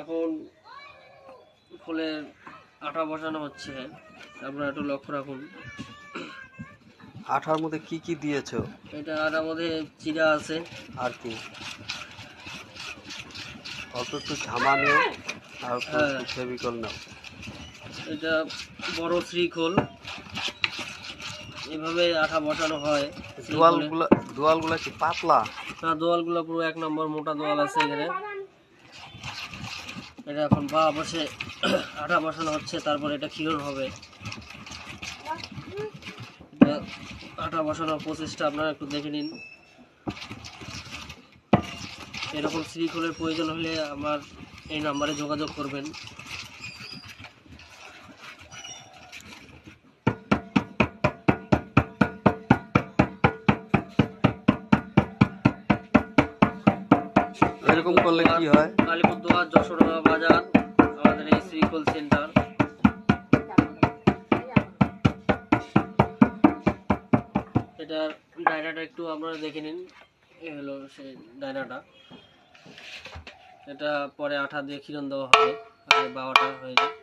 এখন ফুলের আটা বসানো হচ্ছে। আপনারা একটু লক্ষ্য রাখুন। আঠার মধ্যে কি কি দিয়েছ? এটা আটার মধ্যে চিরা আছে। আর কি? অল্প একটু ঝামা নিও আর হ্যাঁ। ফেভিকল নাও। এটা বড় শ্রীখোল। এভাবে আঠা বসানো হয়। দোয়ালগুলা দোয়ালগুলা কি পাতলা? না দোয়ালগুলো পুরো এক নম্বর মোটা দোয়াল আছে এখানে। এটা এখন বা বসে আটা বসানো হচ্ছে, তারপর এটা ক্ষীরণ হবে। আটা বসানোর প্রসেসটা আপনারা একটু দেখে নিন। এরকম শ্রীখোলের প্রয়োজন হলে আমার এই নাম্বারে যোগাযোগ করবেন। এরকম করলে কি হয়? আলিপুরদুয়ার যশোর বাজার, আমাদের এই শ্রীকোল সেন্টার। এটার ডায়নাটা একটু আপনারা দেখে নিন। এই হলো সেই ডায়নাটা। এটা পরে আঠা দিয়ে ক্ষীরণ দেওয়া হবে। আর বারোটা হয়ে যায়।